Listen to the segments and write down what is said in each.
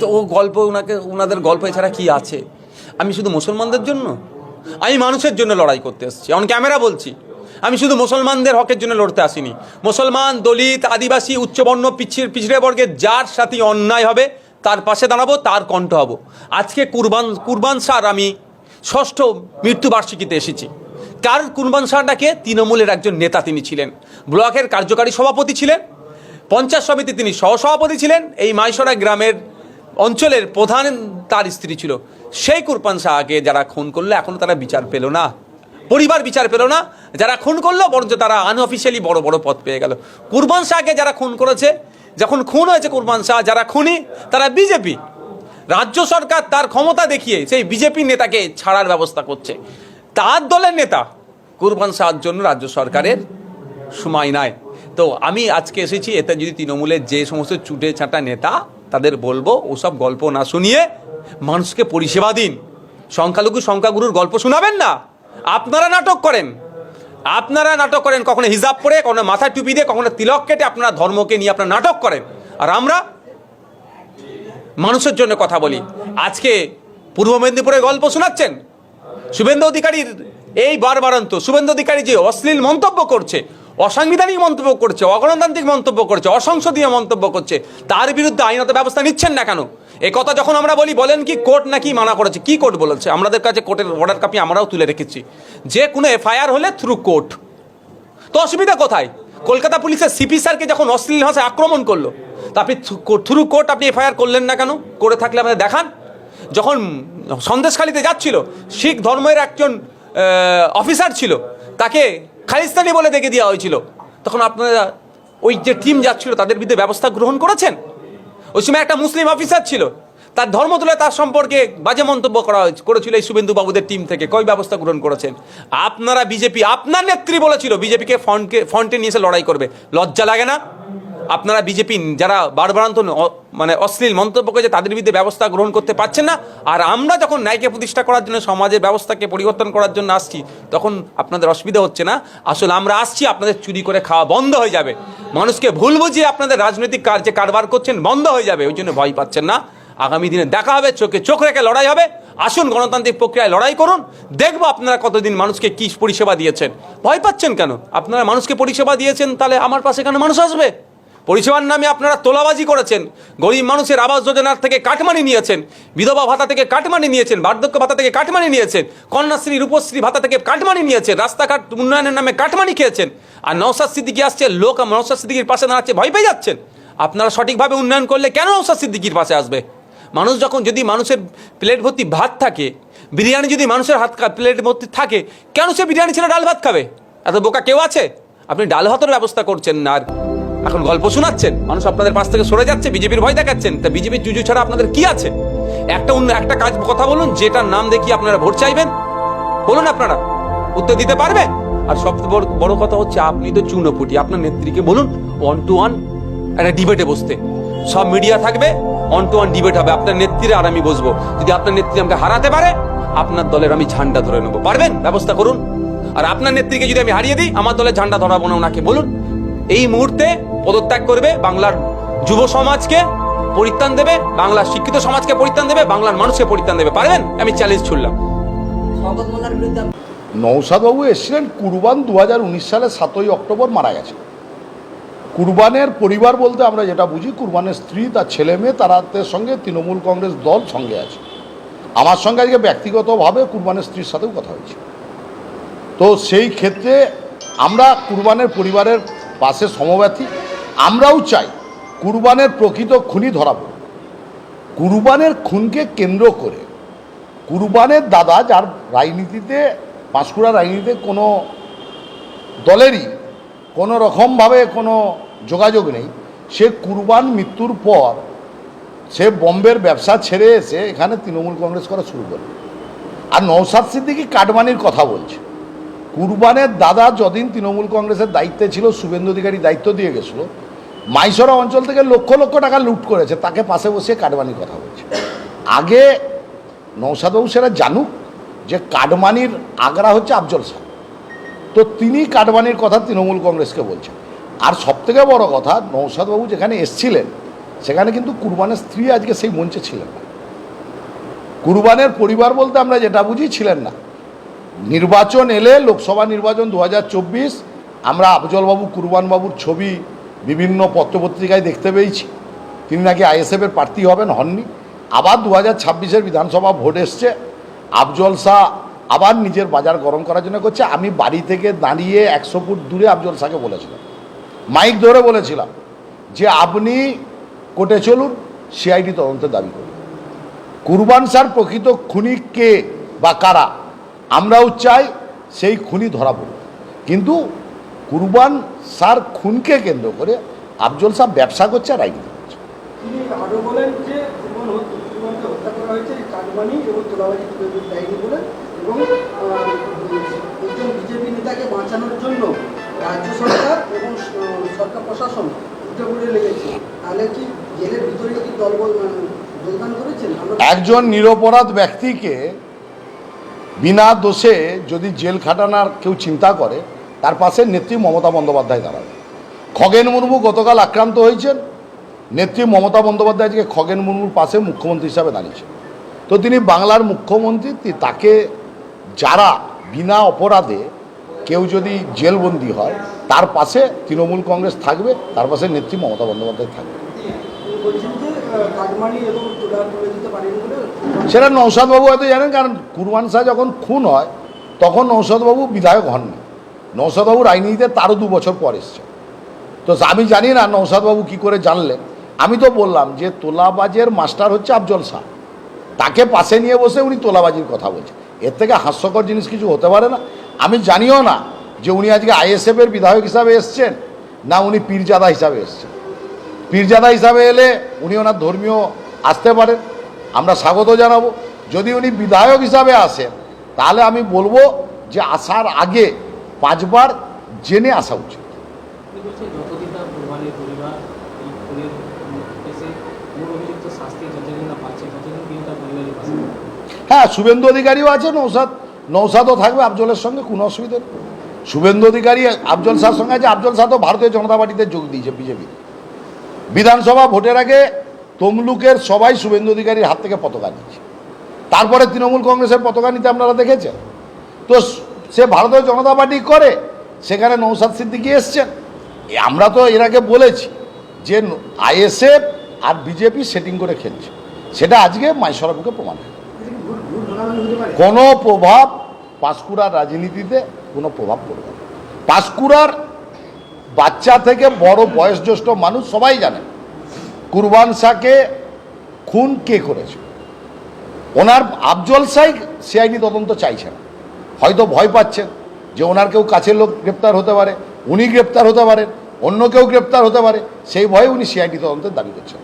তো ও গল্প ওনাকে, ওনাদের গল্প এছাড়া কি আছে? আমি শুধু মুসলমানদের জন্য? আমি মানুষের জন্য লড়াই করতে এসেছি। অন ক্যামেরা বলছি। আমি শুধু মুসলমানদের হকের জন্য লড়তে আসিনি। মুসলমান, দলিত, আদিবাসী, উচ্চবর্ণ, পিছিয়ে পিছড়ে বর্গের যার সাথে অন্যায় হবে, তার পাশে দাঁড়াবো, তার কণ্ঠ হব। আজকে কুরবান কুরবান সার আমি ষষ্ঠ মৃত্যুবার্ষিকীতে এসেছি। কার কুরবান শাহটাকে তৃণমূলের একজন নেতা তিনি ছিলেন। ব্লকের কার্যকারী সভাপতি ছিলেন। পঞ্চায়েত সমিতি তিনি সহসভাপতি ছিলেন। এই মাইসরা গ্রামের অঞ্চলের প্রধান তার স্ত্রী ছিল। সেই কুরবান শাহকে যারা খুন করল এখনও তারা বিচার পেল না। পরিবার বিচার পেল না। যারা খুন করল, বরঞ্চ তারা আনঅফিসিয়ালি বড় বড় পদ পেয়ে গেল। কুরবান শাহকে যারা খুন করেছে, যখন খুন হয়েছে কুরবান শাহ, যারা খুনি, তারা বিজেপি। রাজ্য সরকার তার ক্ষমতা দেখিয়ে সেই বিজেপি নেতাকে ছাড়ার ব্যবস্থা করছে। তার দলের নেতা কুরবান শাহর জন্য রাজ্য সরকারের সময় নাই। তো আমি আজকে এসেছি, এতে যদি তৃণমূলের যে সমস্ত চুটে ছাঁটা নেতা তাদের বলব, ওসব গল্প না শুনিয়ে মানুষকে পরিষেবা দিন। সংখ্যালঘু সংখ্যাগুরুর গল্প শোনাবেন না। আপনারা নাটক করেন। আপনারা নাটক করেন, কখনো হিজাব পরে, কখনো মাথা টুপি দিয়ে, কখনো তিলক কেটে আপনারা ধর্মকে নিয়ে আপনারা নাটক করেন। আর আমরা মানুষের জন্য কথা বলি। আজকে পূর্ব মেদিনীপুরে গল্প শোনাচ্ছেন? শুভেন্দু অধিকারীর এই বারবারান্ত, শুভেন্দু অধিকারী যে অশ্লীল মন্তব্য করছে অসাংবিধানিক মন্তব্য করছে, অগণতান্ত্রিক মন্তব্য করছে, অসংসদীয় মন্তব্য করছে, তার বিরুদ্ধে আইনত ব্যবস্থা নিচ্ছেন না কেন? এ কথা যখন আমরা বলি, বলেন কি কোর্ট নাকি মানা করেছে, কি কোর্ট বলেছে? আমাদের কাছে কোর্টের অর্ডার কাপি আমরাও তুলে রেখেছি। যে কোনো এফআইআর হলে থ্রু কোর্ট তো অসুবিধা কোথায়? কলকাতা পুলিশের সিপি স্যারকে যখন অশ্লীল ভাষায় আক্রমণ করল, তা আপনি থ্রু কোর্ট আপনি এফআইআর করলেন না কেন? করে থাকলে আমাদের দেখান। যখন সন্দেশখালিতে যাচ্ছিল, শিখ ধর্মের একজন অফিসার ছিল, তাকে খালিস্তানি বলে দেখে দেওয়া হয়েছিল। তখন আপনারা ওই যে টিম যাচ্ছিল, তাদের বিরুদ্ধে ব্যবস্থা গ্রহণ করেছেন? ওই সময় একটা মুসলিম অফিসার ছিল, তার ধর্ম তুলে তার সম্পর্কে বাজে মন্তব্য করা করেছিল এই শুভেন্দু বাবুদের টিম থেকে, কই ব্যবস্থা গ্রহণ করেছেন? আপনারা বিজেপি, আপনার নেত্রী বলেছিল, বিজেপিকে ফ্রন্টকে ফ্রন্টে নিয়ে এসে লড়াই করবে। লজ্জা লাগে না? আপনারা বিজেপি যারা বারবারান্ত মানে অশ্লীল মন্তব্য করেছে, তাদের বিরুদ্ধে ব্যবস্থা গ্রহণ করতে পারছেন না। আর আমরা যখন ন্যায়কে প্রতিষ্ঠা করার জন্য, সমাজের ব্যবস্থাকে পরিবর্তন করার জন্য আসছি, তখন আপনাদের অসুবিধা হচ্ছে না। আসলে আমরা আসছি, আপনাদের চুরি করে খাওয়া বন্ধ হয়ে যাবে। মানুষকে ভুল বুঝিয়ে আপনাদের রাজনৈতিক কার্যে কারবার করছেন, বন্ধ হয়ে যাবে। ওই জন্য ভয় পাচ্ছেন না। আগামী দিনে দেখা হবে, চোখে চোখ রেখে লড়াই হবে। আসুন, গণতান্ত্রিক প্রক্রিয়ায় লড়াই করুন। দেখব আপনারা কতদিন মানুষকে কি পরিষেবা দিয়েছেন। ভয় পাচ্ছেন কেন? আপনারা মানুষকে পরিষেবা দিয়েছেন, তাহলে আমার পাশে কেন মানুষ আসবে? পরিষেবার নামে আপনারা তোলাবাজি করেছেন। গরিব মানুষের আবাস যোজনার থেকে কাটমানি নিয়েছেন। বিধবা ভাতা থেকে কাটমানি নিয়েছেন, বার্ধক্য ভাতা থেকে কাটমানি নিয়েছেন, কন্যাশ্রী, রূপশ্রী ভাতা থেকে কাটমানি নিয়েছেন, রাস্তাঘাট উন্নয়নের নামে কাটমানি খেয়েছেন। আর নৌসাদ সিদ্দিকি আসছে, লোক নৌসাদ সিদ্দিকির পাশে দাঁড়াচ্ছে, ভয় পেয়ে যাচ্ছেন। আপনারা সঠিকভাবে উন্নয়ন করলে কেন নৌসাদ সিদ্দিকির পাশে আসবে? মানুষ যখন যদি মানুষের প্লেট ভর্তি ভাত থাকে, বিরিয়ানি যদি মানুষের হাত প্লেট ভর্তি থাকে, কেন সে বিরিয়ানি ছেড়ে ডাল ভাত খাবে? এত বোকা কেউ আছে? আপনি ডাল ভাতের ব্যবস্থা করছেন না আর এখন গল্প শোনাচ্ছেন? মানুষ আপনাদের পাশ থেকে সরে যাচ্ছে, বিজেপির ভয় দেখাচ্ছেন। তা বিজেপির জুজু ছাড়া আপনাদের কি আছে? একটা অন্য একটা কাজ কথা বলুন, যেটার নাম দেখিয়ে আপনারা ভোট চাইবেন? বলুন আপনারা, উত্তর দিতে পারবেন আর সবচেয়ে বড় কথা হচ্ছে, আপনি তো চুনোপুটি। আপনার নেত্রীকে বলুন ওয়ান টু ওয়ান একটা ডিবেটে বসতে। সব মিডিয়া থাকবে ওয়ান টু ওয়ান ডিবেট হবে। আপনার নেত্রীরা আর আমি বসবো। যদি আপনার নেত্রী আমাকে হারাতে পারে, আপনার দলের আমি ঝান্ডা ধরে নেব। পারবেন? ব্যবস্থা করুন। আর আপনার নেত্রীকে যদি আমি হারিয়ে দিই, আমার দলের ঝান্ডা ধরাবো না ওনাকে। বলুন, এই মুহূর্তে পদত্যাগ করবে বাংলার যুব সমাজকে পরিত্রাণ দেবে, বাংলার শিক্ষিত সমাজকে পরিত্রাণ দেবে, বাংলার মানুষকে পরিত্রাণ দেবে। পারবেন? আমি চ্যালেঞ্জ ছুড়লাম। নৌসাদবাবু এসেছিলেন কুরবান দু সালের সাতই অক্টোবর মারা গেছে। কুরবানের পরিবার বলতে আমরা যেটা বুঝি, কুরবানের স্ত্রী, তার ছেলে মেয়ে, তারাদের সঙ্গে তৃণমূল কংগ্রেস দল সঙ্গে আছে। আমার সঙ্গে আজকে ব্যক্তিগতভাবে কুরবানের স্ত্রীর সাথেও কথা হয়েছে। তো সেই ক্ষেত্রে আমরা কুরবানের পরিবারের পাশে সমব্যথী আমরাও চাই কুরবানের প্রকৃত খুনি ধরা পড়ুক। কুরবানের খুনকে কেন্দ্র করে কুরবানের দাদা যার রাজনীতিতে পাঁশকুড়া রাজনীতিতে কোনো দলেরই কোনো রকমভাবে কোনো যোগাযোগ নেই, সে কুরবান মৃত্যুর পর সে বম্বের ব্যবসা ছেড়ে এসে এখানে তৃণমূল কংগ্রেস করা শুরু করে আর নৌসাদ সিদ্দিকি কাটমানির কথা বলছে কুরবানের দাদা যদিন তৃণমূল কংগ্রেসের দায়িত্বে ছিল, শুভেন্দু অধিকারী দায়িত্ব দিয়ে গেছিল মাইসরা অঞ্চল থেকে লক্ষ লক্ষ টাকা লুট করেছে, তাকে পাশে বসিয়ে কাটমানির কথা বলছে। আগে নৌসাদবাবু সেটা জানুক যে কাটমানির আগ্রা হচ্ছে আফজল শাহ। তো তিনি কাটমানির কথা তৃণমূল কংগ্রেসকে বলছেন। আর সবথেকে বড় কথা, নৌসাদবাবু যেখানে এসছিলেন, সেখানে কিন্তু কুরবানের স্ত্রী আজকে সেই মঞ্চে ছিলেন না। কুরবানের পরিবার বলতে আমরা যেটা বুঝি ছিলেন না। নির্বাচন এলে, লোকসভা নির্বাচন দু হাজার চব্বিশ, আমরা আফজলবাবু, কুরবানবাবুর ছবি বিভিন্ন পত্রপত্রিকায় দেখতে পেয়েছি। তিনি নাকি আইএসএফের প্রার্থী হবেন হননি। আবার দু হাজার ছাব্বিশের বিধানসভা ভোট এসছে। আফজল শাহ আবার নিজের বাজার গরম করার জন্য করছে। আমি বাড়ি থেকে দাঁড়িয়ে একশো ফুট দূরে আফজল শাহকে বলেছিলাম। মাইক ধরে বলেছিলাম যে, আপনি কোর্টে চলুন, সিআইডি তদন্তের দাবি করুন। কুরবান স্যার প্রকৃত খুনি কে বা কারা, আমরাও চাই সেই খুনি ধরা পড়ুক। কিন্তু কুরবান স্যার খুনকে কেন্দ্র করে আফজল সাহ ব্যবসা করছে আর রাজনীতি করছে। আমরা একজন নিরপরাধ ব্যক্তিকে বিনা দোষে যদি জেল খাটানোর কেউ চিন্তা করে তার পাশে নেত্রী মমতা বন্দ্যোপাধ্যায় দাঁড়াবে। খগেন মুর্মু গতকাল আক্রান্ত হয়েছেন। নেত্রী মমতা বন্দ্যোপাধ্যায় আজকে খগেন মুর্মুর পাশে মুখ্যমন্ত্রী হিসাবে দাঁড়িয়েছেন। তো তিনি বাংলার মুখ্যমন্ত্রী তাকে যারা বিনা অপরাধে কেউ যদি জেলবন্দি হয়, তার পাশে তৃণমূল কংগ্রেস থাকবে, তার পাশে নেত্রী মমতা বন্দ্যোপাধ্যায় থাকবে। সেটা নৌসাদবাবু হয়তো জানেন, কারণ কুরবান শাহ যখন খুন হয়, তখন নৌসাদবাবু বিধায়ক হননি। নৌসাদবাবু রাজনীতিতে তারও দু বছর পর এসছে। তো আমি জানি না নৌসাদবাবু কি করে জানলেন। আমি তো বললাম যে তোলাবাজের মাস্টার হচ্ছে আফজল শাহ। তাকে পাশে নিয়ে বসে উনি তোলাবাজির কথা বলছেন। এর থেকে হাস্যকর জিনিস কিছু হতে পারে না। আমি জানিও না যে উনি আজকে আইএসএফের বিধায়ক হিসাবে এসছেন না উনি পীরজাদা হিসাবে এসছেন। পীরজাদা হিসাবে এলে উনি ওনার ধর্মীয় আসতে পারেন। আমরা স্বাগত জানাব। যদি উনি বিধায়ক হিসাবে আসেন, তাহলে আমি বলব যে আসার আগে পাঁচবার জেনে আসা উচিত। হ্যাঁ শুভেন্দু অধিকারীও আছে নৌসাদ নৌসাদও থাকবে আফজলের সঙ্গে কোনো অসুবিধা নেই। শুভেন্দু অধিকারী আফজল শাহর সঙ্গে আছে আফজল শাহ তো ভারতীয় জনতা পার্টিতে যোগ দিয়েছে বিজেপি। বিধানসভা ভোটের আগে তমলুকের সবাই শুভেন্দু অধিকারীর হাত থেকে পতাকা নিচ্ছে তারপরে তৃণমূল কংগ্রেসের পতাকা নিতে আপনারা দেখেছেন? তো সে ভারতীয় জনতা পার্টি করে, সেখানে নৌসাদ সিদ্দিকি এসছেন। আমরা তো এর আগে বলেছি যে আইএসএফ আর বিজেপি সেটিং করে খেলছে। সেটা আজকে মাইসরাবুকে প্রমাণ কোনো প্রভাব পাঁশকুড়ার রাজনীতিতে কোনো প্রভাব পড়বে না। পাঁশকুড়ার বাচ্চা থেকে বড় বয়োজ্যেষ্ঠ মানুষ সবাই জানে কুরবান শাহকে খুন কে করেছে। ওনার আফজল শাহ সিআইডি তদন্ত চাইছেন হয়তো ভয় পাচ্ছেন যে ওনার কেউ কাছের লোক গ্রেপ্তার হতে পারে উনি গ্রেপ্তার হতে পারেন অন্য কেউ গ্রেপ্তার হতে পারে সেই ভয়ে উনি সিআইডি তদন্তের দাবি করছেন।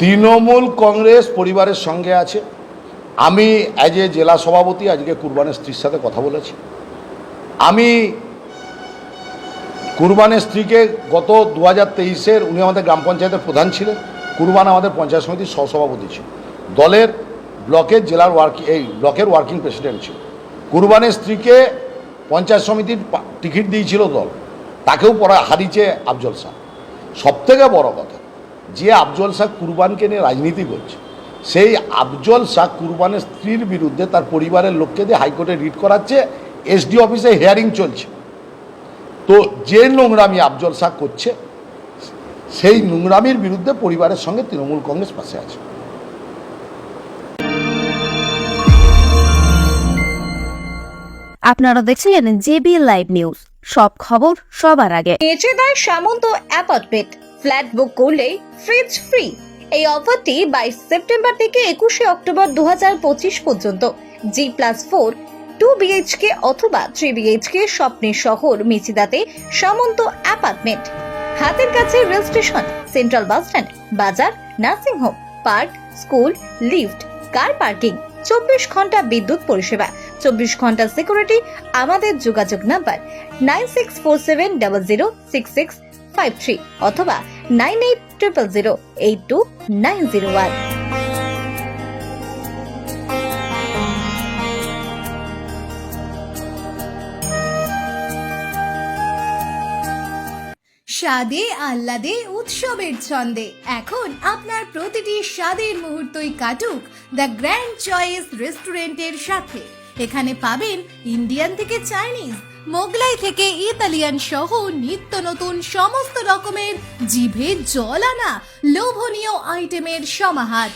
তৃণমূল কংগ্রেস পরিবারের সঙ্গে আছে। আমি অ্যাজ এ জেলা সভাপতি আজকে কুরবানের স্ত্রীর সাথে কথা বলেছি। আমি কুরবানের স্ত্রীকে গত দু হাজার তেইশের উনি আমাদের গ্রাম পঞ্চায়েতের প্রধান ছিলেন। কুরবান আমাদের পঞ্চায়েত সমিতির সহসভাপতি ছিল দলের ব্লকের জেলার ওয়ার্কিং, এই ব্লকের ওয়ার্কিং প্রেসিডেন্ট ছিল কুরবানের স্ত্রীকে পঞ্চায়েত সমিতির টিকিট দিয়েছিল দল। তাকেও পড়া হারিয়েছে আফজল শাহ। সবথেকে বড় কথা, যে আফজল শাহ কুরবানকে নিয়ে রাজনীতি করছে, সেই আফজল শাহ কুরবানের স্ত্রীর বিরুদ্ধে তার পরিবারের লোককে দিয়ে হাইকোর্টে রিট করাচ্ছে, এসডি অফিসে হিয়ারিং চলছে। তো যে নোংরামি আফজল শাহ করছে সেই নোংরামির বিরুদ্ধে পরিবারের সঙ্গে তৃণমূল কংগ্রেস পাশে আছে। আপনারা দেখছিলেন জেবি লাইভ নিউজ। সব খবর সবার আগে। বেঁচে দেয় সামন্ত অ্যাপার্টমেন্ট ফ্ল্যাট বুক করলেই ফ্রিজ ফ্রি এই অফারটি বাইশ সেপ্টেম্বর থেকে একুশে অক্টোবর দু হাজার পঁচিশ পর্যন্ত। G plus four two BHK অথবা থ্রি বিএইচকে স্বপ্নের শহর মিচিদাতে সামন্ত অ্যাপার্টমেন্ট। হাতের কাছে rail station, central bus stand, বাজার, nursing home, park, school, lift, car parking, চব্বিশ ঘণ্টা বিদ্যুৎ পরিষেবা, চব্বিশ ঘণ্টা সিকিউরিটি, আমাদের যোগাযোগ number nine six four seven double zero six six five three অথবা nine eight triple zero eight two nine zero one স্বাদে আহ্লাদে, উৎসবের ছন্দে। এখন আপনার প্রতিটি স্বাদের মুহূর্তই কাটুক দ্য গ্র্যান্ড চয়েস রেস্টুরেন্টের সাথে। এখানে পাবেন ইন্ডিয়ান থেকে চাইনিজ, মোগলাই থেকে ইতালিয়ান সহ নিত্য নতুন সমস্ত রকমের জিভে জল আনা লোভনীয় আইটেমের সমাহার।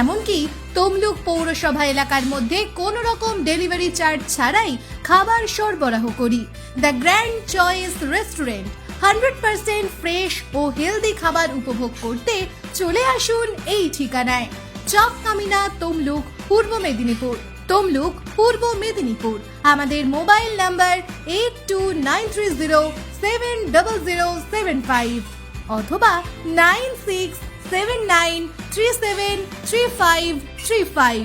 এমনকি তমলুক পৌরসভা এলাকার মধ্যে কোনো রকম ডেলিভারি চার্জ ছাড়াই খাবার সরবরাহ করি। The grand choice restaurant hundred percent fresh O healthy খাবার উপভোগ করতে চলে আসুন এই ঠিকানায়। চক কামিনা তমলুক, পূর্ব মেদিনীপুর। তমলুক, পূর্ব মেদিনীপুর। আমাদের mobile number eight two nine three zero, seven double zero, seven five অথবা nine six seven nine three seven three five three five.